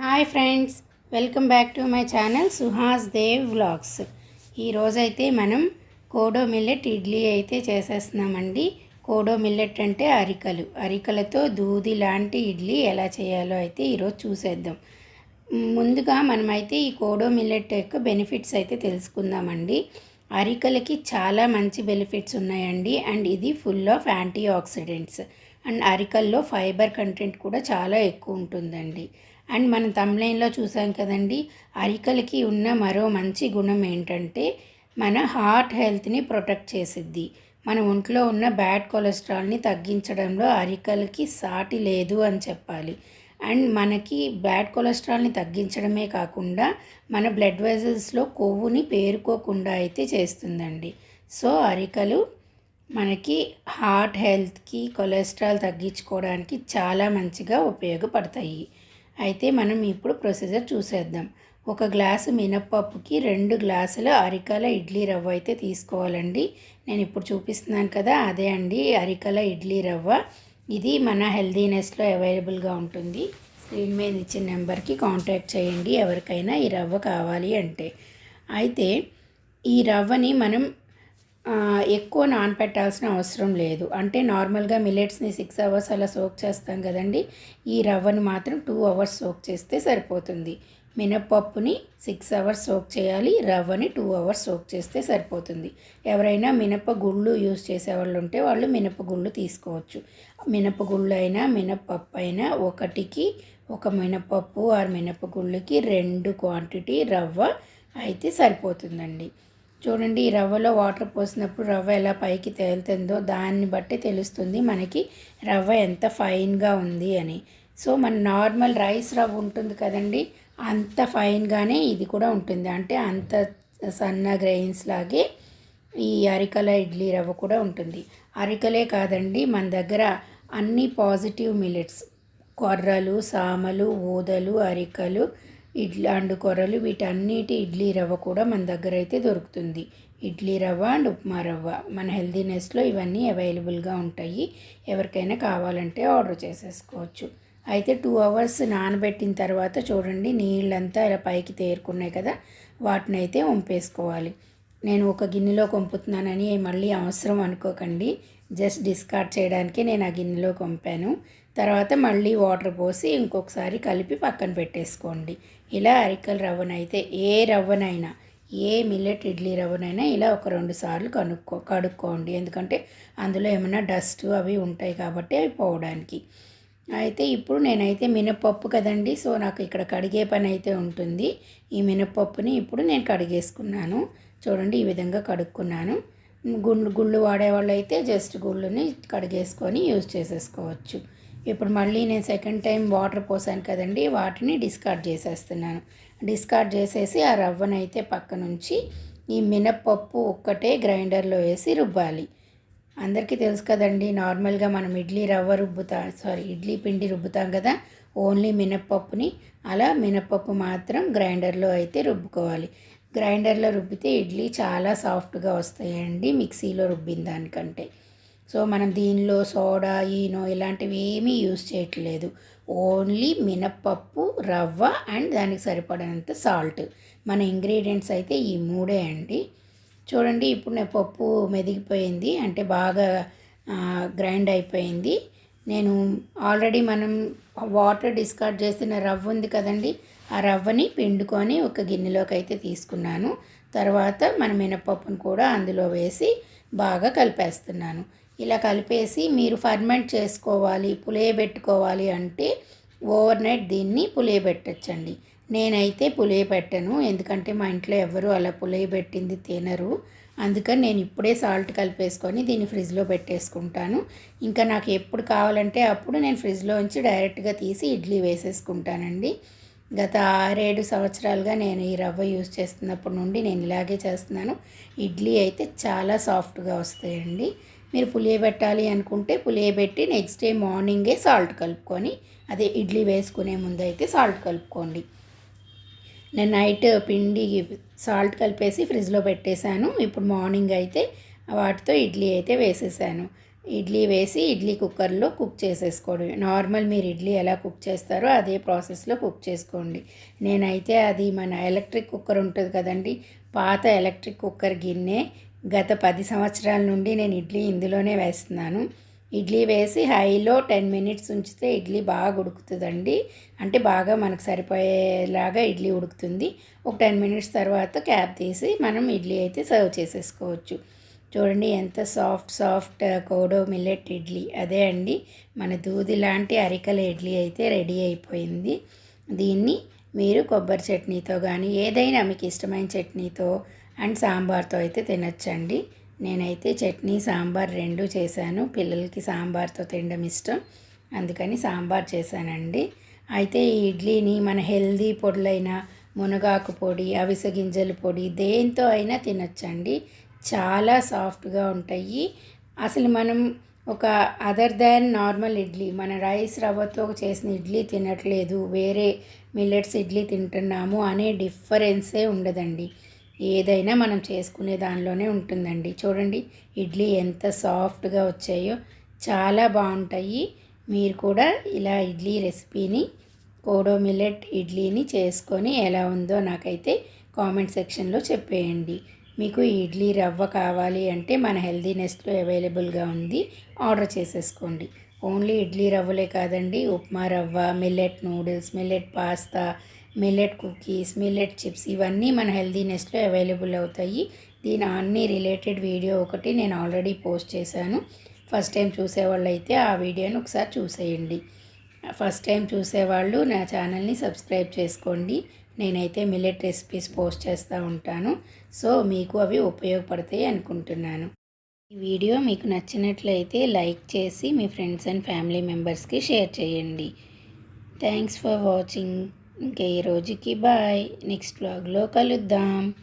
Hi friends welcome back to my channel Suhas Dev vlogs. ఈరోజైతే మనం kodo millet idli అయితే చేసేస్తున్నామండి. Kodo millet అంటే అరికలు. అరికలతో దూది లాంటి ఇడ్లీ ఎలా చేయాలో అయితే ఈరోజు చూసేద్దాం. ముందుగా మనమైతే ఈ కోడో మిల్లెట్ యొక్క బెనిఫిట్స్ అయితే తెలుసుకుందామండి. అరికలకి చాలా మంచి బెనిఫిట్స్ ఉన్నాయండి. అండ్ ఇది full of antioxidants and అరికల్లో ఫైబర్ కంటెంట్ కూడా చాలా ఎక్కువ ఉంటుందండి. అండ్ మనం తమ్లైన్లో చూసాం కదండి అరికలకి ఉన్న మరో మంచి గుణం ఏంటంటే మన హార్ట్ హెల్త్ని ప్రొటెక్ట్ చేసిద్ది. మన ఒంట్లో ఉన్న బ్యాడ్ కొలెస్ట్రాల్ని తగ్గించడంలో అరికలకి సాటి లేదు అని చెప్పాలి. అండ్ మనకి బ్యాడ్ కొలెస్ట్రాల్ని తగ్గించడమే కాకుండా మన బ్లడ్ వెజల్స్లో కొవ్వుని పేరుకోకుండా అయితే చేస్తుందండి. సో అరికలు మనకి హార్ట్ హెల్త్కి కొలెస్ట్రాల్ తగ్గించుకోవడానికి చాలా మంచిగా ఉపయోగపడతాయి. అయితే మనం ఇప్పుడు ప్రొసీజర్ చూసేద్దాం. ఒక గ్లాసు మినప్పప్పుకి రెండు గ్లాసుల అరికల ఇడ్లీ రవ్వ అయితే తీసుకోవాలండి. నేను ఇప్పుడు చూపిస్తున్నాను కదా అదే అండి అరికల ఇడ్లీ రవ్వ. ఇది మన హెల్దీనెస్లో అవైలబుల్గా ఉంటుంది. స్క్రీన్ మీద ఇచ్చిన నెంబర్కి కాంటాక్ట్ చేయండి ఎవరికైనా ఈ రవ్వ కావాలి అంటే. అయితే ఈ రవ్వని మనం ఎక్కువ నానపెట్టాల్సిన అవసరం లేదు. అంటే నార్మల్గా మిల్లెట్స్ని సిక్స్ అవర్స్ అలా సోక్ చేస్తాం కదండి ఈ రవ్వను మాత్రం టూ అవర్స్ సోక్ చేస్తే సరిపోతుంది. మినప్పప్పుని సిక్స్ అవర్స్ సోక్ చేయాలి రవ్వని టూ అవర్స్ సోక్ చేస్తే సరిపోతుంది. ఎవరైనా మినప గుళ్ళు చేసే చేసేవాళ్ళు ఉంటే వాళ్ళు మినప గుళ్ళు తీసుకోవచ్చు. మినపగుళ్ళు అయినా మినపప్పు అయినా ఒకటికి ఒక మినపప్పు ఆరు మినపగుళ్ళకి రెండు క్వాంటిటీ రవ్వ అయితే సరిపోతుందండి. చూడండి ఈ రవ్వలో వాటర్ పోసినప్పుడు రవ్వ ఎలా పైకి తేలుతుందో దాన్ని బట్టి తెలుస్తుంది మనకి రవ్వ ఎంత ఫైన్గా ఉంది అని. సో మన నార్మల్ రైస్ రవ్వ ఉంటుంది కదండి అంత ఫైన్గానే ఇది కూడా ఉంటుంది. అంటే అంత సన్న గ్రెయిన్స్ లాగే ఈ అరికల ఇడ్లీ రవ్వ కూడా ఉంటుంది. అరికలే కాదండి మన దగ్గర అన్ని పాజిటివ్ మిల్లెట్స్ కొర్రలు సామలు ఊదలు అరికలు ఇడ్లీ అండ్ కొరలు వీటన్నిటి ఇడ్లీ రవ్వ కూడా మన దగ్గర అయితే దొరుకుతుంది. ఇడ్లీ రవ్వ అండ్ ఉప్మా రవ్వ మన హెల్దీనెస్లో ఇవన్నీ అవైలబుల్గా ఉంటాయి. ఎవరికైనా కావాలంటే ఆర్డర్ చేసేసుకోవచ్చు. అయితే టూ అవర్స్ నానబెట్టిన తర్వాత చూడండి నీళ్ళంతా ఇలా పైకి తేరుకున్నాయి కదా వాటిని అయితే వంపేసుకోవాలి. నేను ఒక గిన్నెలో కొంపుతున్నానని మళ్ళీ అవసరం అనుకోకండి. జస్ట్ డిస్కార్డ్ చేయడానికి నేను ఆ గిన్నెలో కొంపాను. తర్వాత మళ్ళీ వాటర్ పోసి ఇంకొకసారి కలిపి పక్కన పెట్టేసుకోండి. ఇలా అరికల రవ్వనైతే ఏ రవ్వనైనా ఏ మిల్లెట్ ఇడ్లీ రవ్వనైనా ఇలా ఒక రెండు సార్లు కనుక్కో కడుక్కోండి. ఎందుకంటే అందులో ఏమైనా డస్ట్ అవి ఉంటాయి కాబట్టి అవి పోవడానికి. అయితే ఇప్పుడు నేనైతే మినపప్పు కదండి సో నాకు ఇక్కడ కడిగే పని అయితే ఉంటుంది. ఈ మినపప్పుని ఇప్పుడు నేను కడిగేసుకున్నాను. చూడండి ఈ విధంగా కడుక్కున్నాను. గుండు గుళ్ళు వాడేవాళ్ళు అయితే జస్ట్ గుళ్ళుని కడిగేసుకొని యూజ్ చేసేసుకోవచ్చు. ఇప్పుడు మళ్ళీ నేను సెకండ్ టైం వాటర్ పోసాను కదండి వాటిని డిస్కార్డ్ చేసేస్తున్నాను. డిస్కార్డ్ చేసేసి ఆ రవ్వనైతే పక్కనుంచి ఈ మినప్పప్పు ఒక్కటే గ్రైండర్లో వేసి రుబ్బాలి. అందరికీ తెలుసు కదండి నార్మల్గా మనం ఇడ్లీ రవ్వ రుబ్బుతా సారీ ఇడ్లీ పిండి రుబ్బుతాం కదా ఓన్లీ మినప్పప్పుని. అలా మినప్పప్పు మాత్రం గ్రైండర్లో అయితే రుబ్బుకోవాలి. గ్రైండర్లో రుబ్బితే ఇడ్లీ చాలా సాఫ్ట్గా వస్తాయండి మిక్సీలో రుబ్బిన దానికంటే. సో మనం దీనిలో సోడా ఈనో ఇలాంటివి ఏమీ యూజ్ చేయట్లేదు. ఓన్లీ మినప్పప్పు రవ్వ అండ్ దానికి సరిపడినంత సాల్ట్. మన ఇంగ్రీడియంట్స్ అయితే ఈ మూడే అండి. చూడండి ఇప్పుడు నా పప్పు మెదిగిపోయింది. అంటే బాగా గ్రైండ్ అయిపోయింది. నేను ఆల్రెడీ మనం వాటర్ డిస్కార్డ్ చేసిన రవ్వ ఉంది కదండి ఆ రవ్వని పిండుకొని ఒక గిన్నెలోకి అయితే తీసుకున్నాను. తర్వాత మన మినపప్పును కూడా అందులో వేసి బాగా కలిపేస్తున్నాను. ఇలా కలిపేసి మీరు ఫర్మెంట్ చేసుకోవాలి పులియబెట్టుకోవాలి అంటే ఓవర్ నైట్ దీన్ని పులియబెట్టచ్చండి. నేనైతే పులియబెట్టను ఎందుకంటే మా ఇంట్లో ఎవరు అలా పులియబెట్టింది తినరు. అందుకని నేను ఇప్పుడే సాల్ట్ కలిపేసుకొని దీన్ని ఫ్రిడ్జ్లో పెట్టేసుకుంటాను. ఇంకా నాకు ఎప్పుడు కావాలంటే అప్పుడు నేను ఫ్రిడ్జ్లో ఉంచి డైరెక్ట్గా తీసి ఇడ్లీ వేసేసుకుంటానండి. గత ఆరేడు సంవత్సరాలుగా నేను ఈ రవ్వ యూజ్ చేస్తున్నప్పటి నుండి నేను ఇలాగే చేస్తున్నాను. ఇడ్లీ అయితే చాలా సాఫ్ట్గా వస్తాయండి. మీరు పులియబెట్టాలి అనుకుంటే పులియబెట్టి నెక్స్ట్ డే మార్నింగే సాల్ట్ కలుపుకొని అదే ఇడ్లీ వేసుకునే ముందు అయితే సాల్ట్ కలుపుకోండి. నేను నైట్ పిండి సాల్ట్ కలిపేసి ఫ్రిడ్జ్లో పెట్టేశాను. ఇప్పుడు మార్నింగ్ అయితే వాటితో ఇడ్లీ అయితే వేసేసాను. ఇడ్లీ వేసి ఇడ్లీ కుక్కర్లో కుక్ చేసేసుకోవడం నార్మల్ మీరు ఇడ్లీ ఎలా కుక్ చేస్తారో అదే ప్రాసెస్లో కుక్ చేసుకోండి. నేనైతే అది మన ఎలక్ట్రిక్ కుక్కర్ ఉంటుంది కదండి పాత ఎలక్ట్రిక్ కుక్కర్ గిన్నె గత పది సంవత్సరాల నుండి నేను ఇడ్లీ ఇందులోనే వేస్తున్నాను. ఇడ్లీ వేసి హైలో టెన్ మినిట్స్ ఉంచితే ఇడ్లీ బాగా ఉడుకుతుందండి. అంటే బాగా మనకు సరిపోయేలాగా ఇడ్లీ ఉడుకుతుంది. ఒక టెన్ మినిట్స్ తర్వాత క్యాప్ తీసి మనం ఇడ్లీ అయితే సర్వ్ చేసేసుకోవచ్చు. చూడండి ఎంత soft soft kodo millet idli. అదే అండి మన దూది లాంటి అరికల ఇడ్లీ అయితే రెడీ అయిపోయింది. దీన్ని మీరు కొబ్బరి చట్నీతో కానీ ఏదైనా మీకు ఇష్టమైన చట్నీతో అండ్ సాంబార్తో అయితే తినచ్చండి. నేనైతే చట్నీ సాంబార్ రెండు చేశాను. పిల్లలకి సాంబార్తో తినడం ఇష్టం. అందుకని సాంబార్ చేశానండి. అయితే ఈ ఇడ్లీని మన హెల్దీ పొడులైన మునగాకు పొడి అవిసె గింజల పొడి దేంతో అయినా తినచ్చండి. చాలా సాఫ్ట్గా ఉంటాయి. అసలు మనం ఒక అదర్ దాన్ నార్మల్ ఇడ్లీ మన రైస్ రవ్వతో చేసిన ఇడ్లీ తినట్లేదు. వేరే మిల్లెట్స్ ఇడ్లీ తింటున్నాము అనే డిఫరెన్సే ఉండదండి. ఏదైనా మనం చేసుకునే దానిలోనే ఉంటుందండి. చూడండి ఇడ్లీ ఎంత సాఫ్ట్గా వచ్చాయో చాలా బాగుంటాయి. మీరు కూడా ఇలా ఇడ్లీ రెసిపీని కోడో మిల్లెట్ ఇడ్లీని చేసుకొని ఎలా ఉందో నాకైతే కామెంట్ సెక్షన్లో చెప్పేయండి. మీకు ఇడ్లీ రవ్వ కావాలి అంటే మన హెల్దీ నెస్ట్లో అవైలబుల్గా ఉంది ఆర్డర్ చేసేసుకోండి. ఓన్లీ ఇడ్లీ రవ్వలే కాదండి ఉప్మా రవ్వ millet noodles millet pasta millet cookies millet chips ఇవన్నీ మన హెల్దీ నెస్ట్లో అవైలబుల్ అవుతాయి. దీని అన్ని రిలేటెడ్ వీడియో ఒకటి నేను ఆల్రెడీ పోస్ట్ చేశాను. ఫస్ట్ టైం చూసేవాళ్ళు అయితే ఆ వీడియోని ఒకసారి చూసేయండి. ఫస్ట్ టైం చూసేవాళ్ళు నా ఛానల్ని సబ్స్క్రైబ్ చేసుకోండి. నేనైతే మిల్లెట్ రెసిపీస్ పోస్ట్ చేస్తూ ఉంటాను. సో మీకు అవి ఉపయోగపడతాయి అనుకుంటున్నాను. ఈ వీడియో మీకు నచ్చినట్లయితే లైక్ చేసి మీ ఫ్రెండ్స్ అండ్ ఫ్యామిలీ మెంబర్స్కి షేర్ చేయండి. థ్యాంక్స్ ఫర్ వాచింగ్ ఇంకా ఈ రోజుకి బాయ్. నెక్స్ట్ బ్లాగ్లో కలుద్దాం.